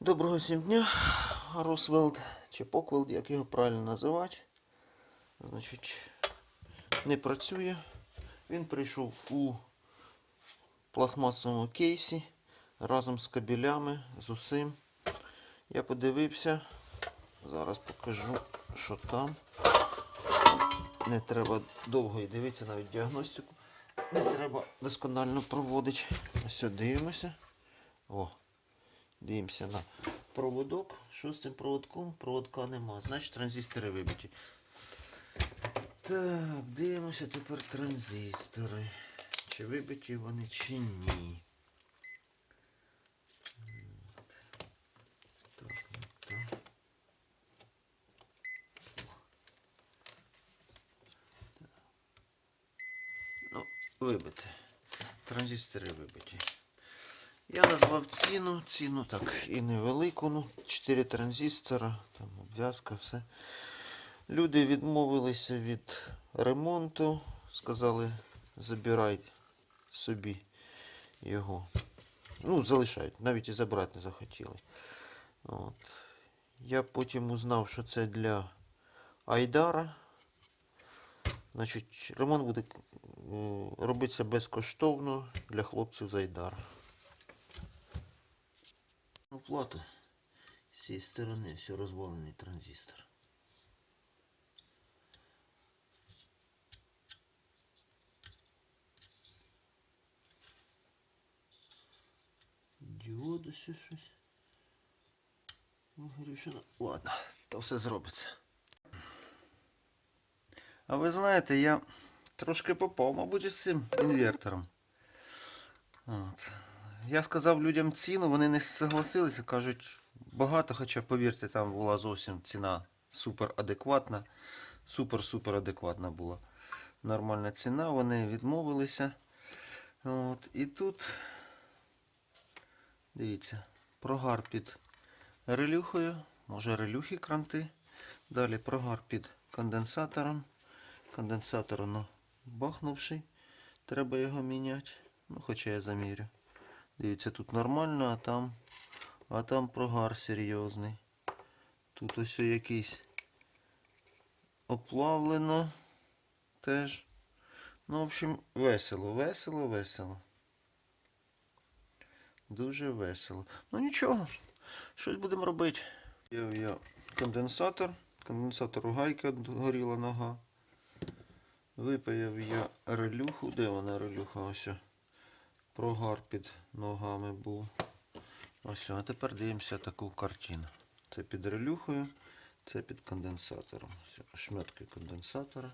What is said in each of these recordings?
Доброго всім дня. Росвелд чи Поквелд, як його правильно називати. Значить, не працює. Він прийшов у пластмасовому кейсі разом з кабелями, з усім. Я подивився. Зараз покажу, що там. Не треба довго і дивитися, навіть діагностику. Не треба досконально проводити. Ось дивимося. О, Дивимося на проводок. Що з цим проводком? Проводка нема. Значить транзистори вибиті. Так, дивимося тепер транзистори. Чи вибиті вони, чи ні. Так. Ну, вибите. Транзистори вибиті. Я назвав ціну, ціну так і невелику, ну, 4 транзистора, там обв'язка, все. Люди відмовилися від ремонту, сказали, забирай собі його. Ну, залишають, навіть і забрати не захотіли. От. Я потім узнав, що це для Айдара. Значить, ремонт буде е, робитися безкоштовно для хлопців з Айдара. Оплата з цієї сторони все розвалений транзистор. Діоди ще щось. Ну, Грішина. Ладно, то все зробиться. А ви знаєте, я трошки попав, мабуть, із цим інвертором. От. Я сказав людям ціну, вони не согласилися, кажуть, багато, хоча повірте, там була зовсім ціна супер адекватна. Супер-супер адекватна була. Нормальна ціна, вони відмовилися. От. І тут, дивіться, прогар під релюхою, може релюхи кранти. Далі прогар під конденсатором. Конденсатор воно бахнувший. Треба його міняти. Ну, хоча я замірю. Дивіться, тут нормально, а там, а там прогар серйозний. Тут ось якийсь оплавлено теж. Ну, в общем, весело, весело, весело. Дуже весело. Ну нічого, щось будемо робити. Я, я конденсатор. Конденсатору гайка горіла нога. Випаяв я релюху. Де вона релюха? Ось. Прогар під ногами був. Ось, а тепер дивимося таку картину. Це під релюхою, це під конденсатором. Шметки конденсатора.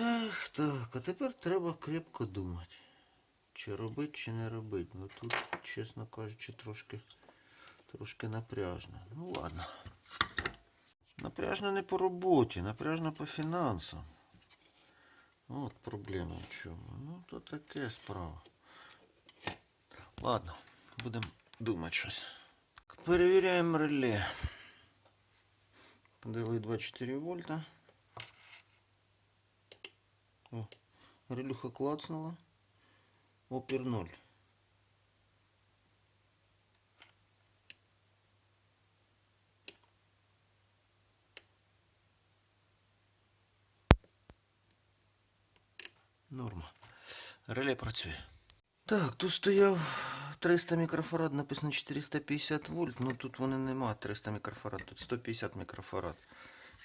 Ех, так, а тепер треба крепко думати. Чи робити, чи не робити. Ну тут, чесно кажучи, трошки, трошки напряжно. Ну ладно. Напряжно не по роботі, напряжно по фінансам. От проблема в чому. Ну, то таке справа. Ладно, будемо думати щось. Перевіряємо реле. Подали 24 вольта. О, релюха клацнула. Опір 0. Норма. Реле працює. Так, тут стояв 300 мікрофарад, написано 450 вольт. Ну тут вони нема 300 мікрофарад, тут 150 мікрофарад.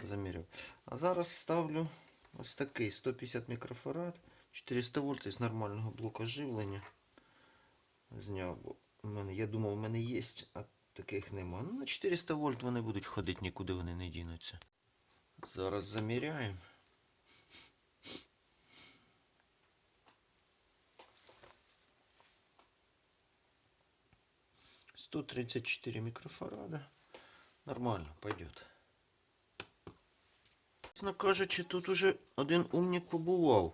Заміряв. А зараз ставлю ось такий 150 мікрофарад, 400 вольт із нормального блока живлення. Зняв, бо в мене, я думав, в мене є, а таких нема. Ну, на 400 вольт вони будуть ходити, нікуди вони не дінуться. Зараз заміряємо. 134 микрофарада. Нормально, пойдет. Чесно кажучи, тут уже один умник побував.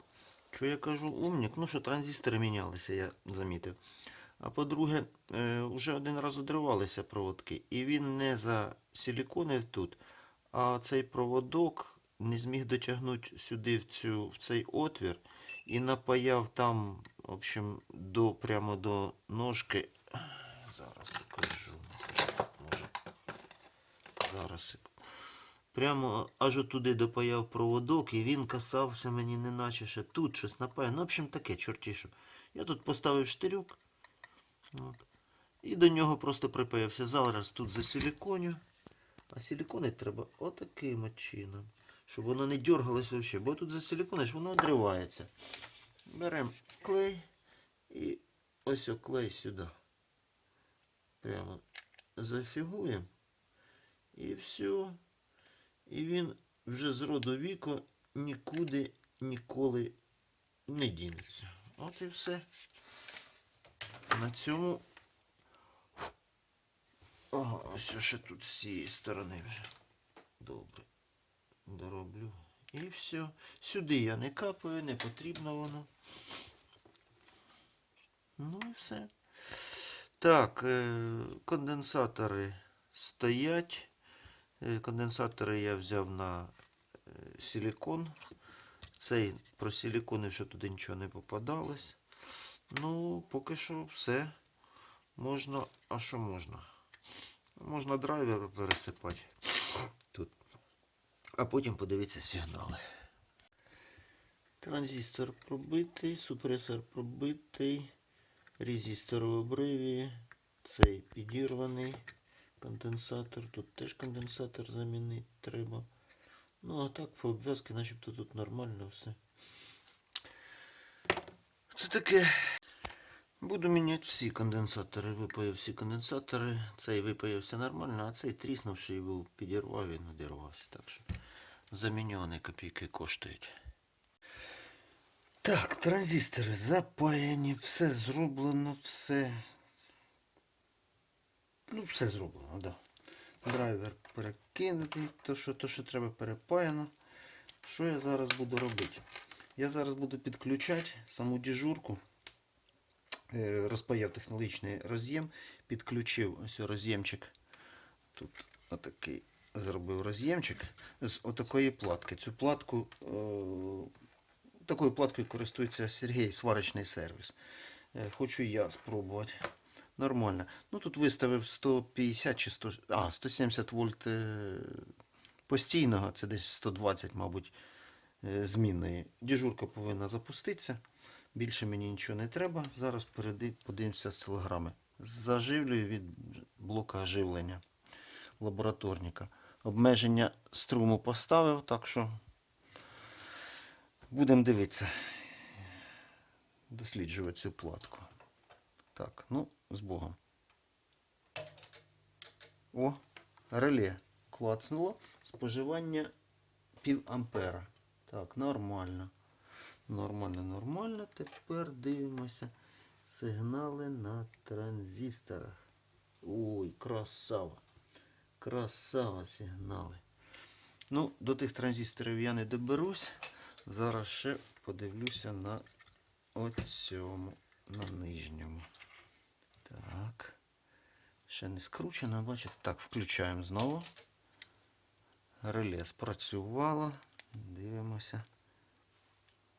Що я кажу умник? Ну що транзистори мінялися, я замітив. А по-друге, вже один раз одривалися проводки. І він не засиліконив тут, а цей проводок не зміг дотягнути сюди в, цю, в цей отвір і напаяв там, в общем, до, прямо до ножки. Зараз покажу. Зараз. Прямо аж отуди допаяв проводок, і він касався мені, неначе ще тут щось напає. Ну, в общем, таке, чорті що. Я тут поставив штирюк. От, і до нього просто припаявся. Зараз тут засиліконю. А силіконить треба отаким от чином. Щоб воно не дергалось взагалі. Бо тут засилікониш, воно одривається. Беремо клей і ось о клей сюди. Прямо зафігуємо. І все. І він вже з роду віку нікуди ніколи не дінеться. От і все. На цьому. Ага, ось ще тут з цієї сторони вже. Добре. Дороблю. І все. Сюди я не капаю, не потрібно воно. Ну і все. Так, е, конденсатори стоять. Е, Конденсатори я взяв на е, силікон. Цей про силікони, що туди нічого не попадалось. Ну, поки що все. Можна. А що можна? Можна драйвер пересипати тут. А потім подивитися сигнали. Транзистор пробитий, супресор пробитий, резистор в обриві, цей підірваний конденсатор. Тут теж конденсатор замінити треба. Ну, а так по обв'язки начебто тут нормально все. Це таке. Буду міняти всі конденсатори. Випаяв всі конденсатори. Цей випаявся нормально, а цей тріснувший був, підірвав і надірвався. Так що заміню копійки коштують. Так, транзистори запаяні, все зроблено, все. Ну, все зроблено, да. Драйвер перекинутий, то що, то, що треба перепаяно. Що я зараз буду робити? Я зараз буду підключати саму діжурку. Е, Розпаяв технологічний роз'єм, підключив ось роз'ємчик. Тут отакий зробив роз'ємчик з отакої платки. Цю платку, е, такою платкою користується Сергій, сварочний сервіс. Е, Хочу я спробувати. Нормально. Ну тут виставив 150 чи 100, а, 170 вольт е, постійного, це десь 120, мабуть, е, змінної. Діжурка повинна запуститися. Більше мені нічого не треба. Зараз подивимося з телеграми. Заживлюю від блока оживлення лабораторника. Обмеження струму поставив, так що будемо дивитися. Досліджувати цю платку. Так, ну, з Богом. О, реле клацнуло. Споживання пів ампера. Так, нормально. Нормально, нормально. Тепер дивимося сигнали на транзисторах. Ой, красава. Красава сигнали. Ну, до тих транзисторів я не доберусь. Зараз ще подивлюся на оцьому, на нижньому. Так. Ще не скручено, бачите? Так, включаємо знову. Реле спрацювало. Дивимося.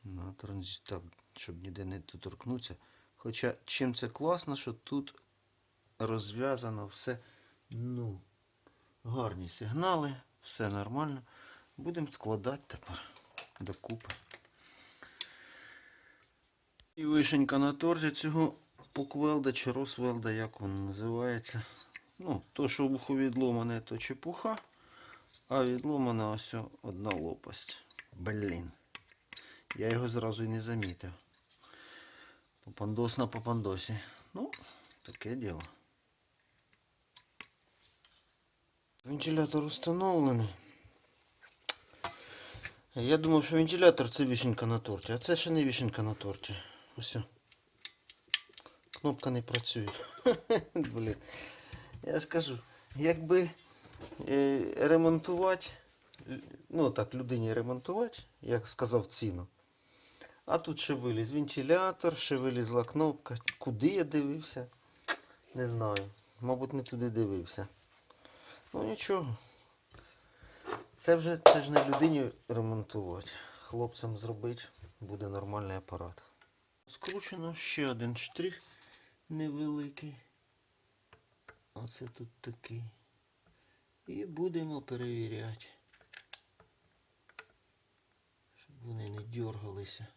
На транзистор, так, щоб ніде не доторкнутися. Хоча чим це класно, що тут розв'язано все. Ну, гарні сигнали, все нормально. Будемо складати тепер докупи. І вишенька на торті цього пуквелда чи росвелда, як воно називається. Ну, то, що вухо відломане, то чепуха, а відломана ось одна лопасть. Блін. Я його зразу і не замітив. Попандос на попандосі. Ну, таке діло. Вентилятор установлений. Я думав, що вентилятор це вишенька на торті, а це ще не вишенька на торті. Ось. Кнопка не працює. Блін. Я ж кажу, якби е, ремонтувати, ну так, людині ремонтувати, як сказав ціну. А тут ще виліз вентилятор, ще вилізла кнопка. Куди я дивився? Не знаю. Мабуть, не туди дивився. Ну нічого. Це вже це ж не людині ремонтувати. Хлопцям зробити буде нормальний апарат. Скручено ще один штрих невеликий. Оце тут такий. І будемо перевіряти. Щоб вони не дергалися,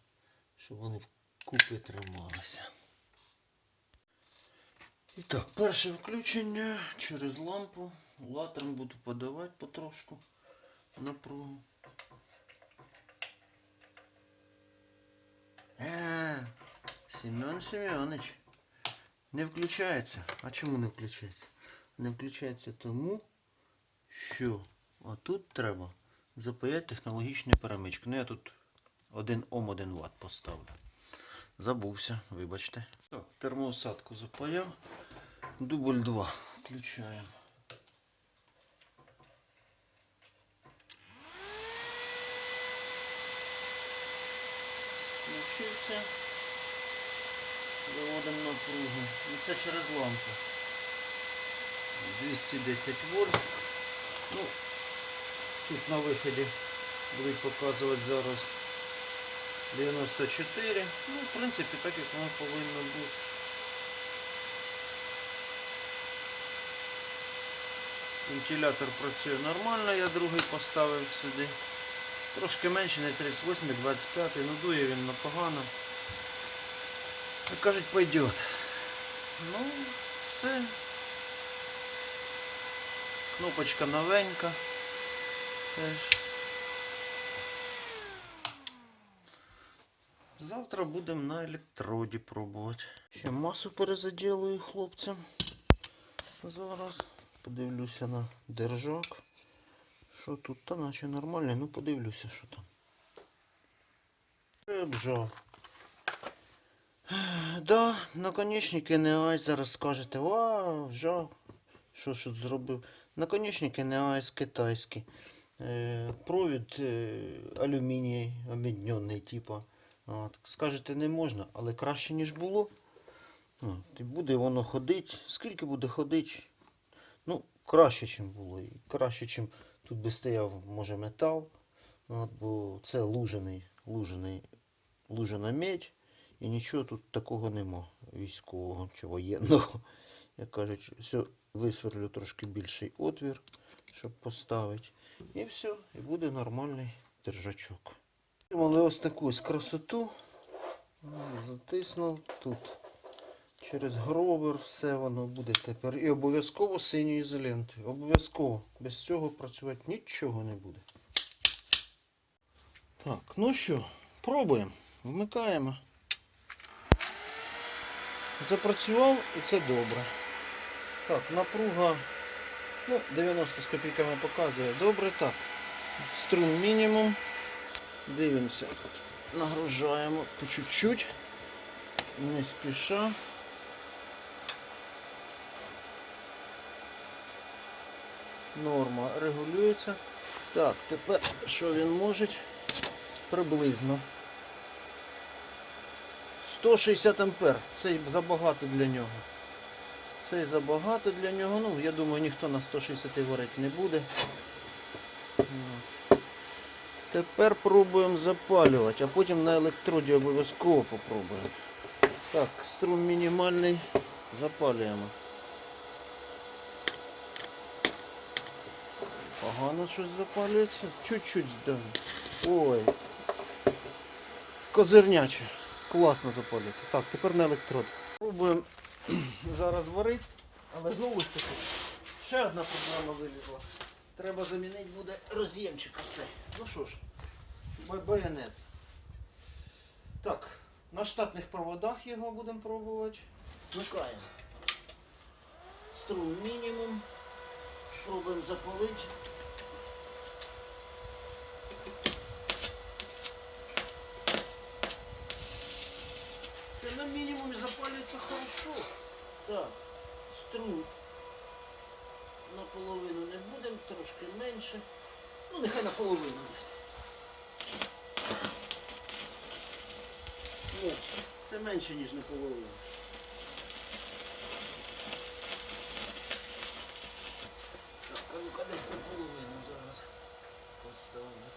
щоб вони вкупи трималися. І так, перше включення через лампу. Латром буду подавати потрошку напругу. Е, Семен Семенович. Не включається. А чому не включається? Не включається тому, що отут треба запаяти технологічну перемичку. Ну я тут 1 Ом 1 Вт поставлю. Забувся, вибачте. Так, термоусадку запаяв. Дубль 2. Включаємо. Включився. Виводимо напругу. І це через лампу. 210 вольт. Ну, тут на виході будуть показувати зараз 94. Ну, в принципі, так як воно повинно бути. Вентилятор працює нормально, я другий поставив сюди. Трошки менше, не 38, 25, ну дує він непогано. Як кажуть, пойдет. Ну, все. Кнопочка новенька. Теж. Завтра будемо на електроді пробувати. Ще масу перезаділую хлопцям. Зараз подивлюся на держак. Що тут? Та наче нормально, ну подивлюся, що там. Обжав. Да, наконечники не айс. Зараз скажете, вау, жав. Що ж зробив? Наконечники не айс китайські. Е, провід е, алюміній обміднений, типа. От. Скажете, не можна, але краще, ніж було. От. І буде воно ходити. Скільки буде ходити? Ну, краще, ніж було. І краще, ніж тут би стояв, може, метал. От, бо це лужений, лужений, лужена медь. І нічого тут такого нема військового чи воєнного. Як кажуть, все, висверлю трошки більший отвір, щоб поставити. І все, і буде нормальний держачок. Отримали ось таку ось красоту. Затиснув тут. Через гробер все воно буде тепер. І обов'язково синьою ізолентою. Обов'язково. Без цього працювати нічого не буде. Так, ну що, пробуємо. Вмикаємо. Запрацював і це добре. Так, напруга. Ну, 90 з копійками показує. Добре, так. Струм мінімум. Дивимося. Нагружаємо по чуть-чуть. Не спіша. Норма регулюється. Так, тепер що він може? Приблизно. 160 ампер. Це забагато для нього. Це забагато для нього. Ну, я думаю, ніхто на 160 варити не буде. Тепер пробуємо запалювати, а потім на електроді обов'язково попробуємо. Так, струм мінімальний. Запалюємо. Погано щось запалюється. Чуть-чуть здав. Ой. Козирняче. Класно запалюється. Так, тепер на електрод. Пробуємо зараз варити, але знову ж таки ще одна проблема вилізла. Треба замінити буде роз'ємчик оцей. Ну що ж, байонет. Так, на штатних проводах його будемо пробувати. Вмикаємо. Струм мінімум. Спробуємо запалити. Це на мінімумі запалюється хорошо. Так, струм наполовину не будемо, трошки менше. Ну, нехай наполовину. О, це менше, ніж наполовину. Так, а ну-ка десь наполовину зараз поставлю.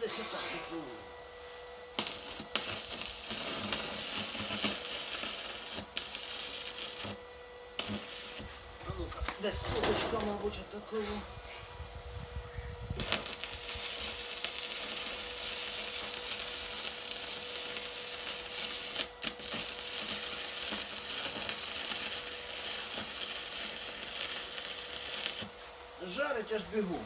Десь отак наполовину. А десь суточка, мабуть, отакого. Жарить аж жити.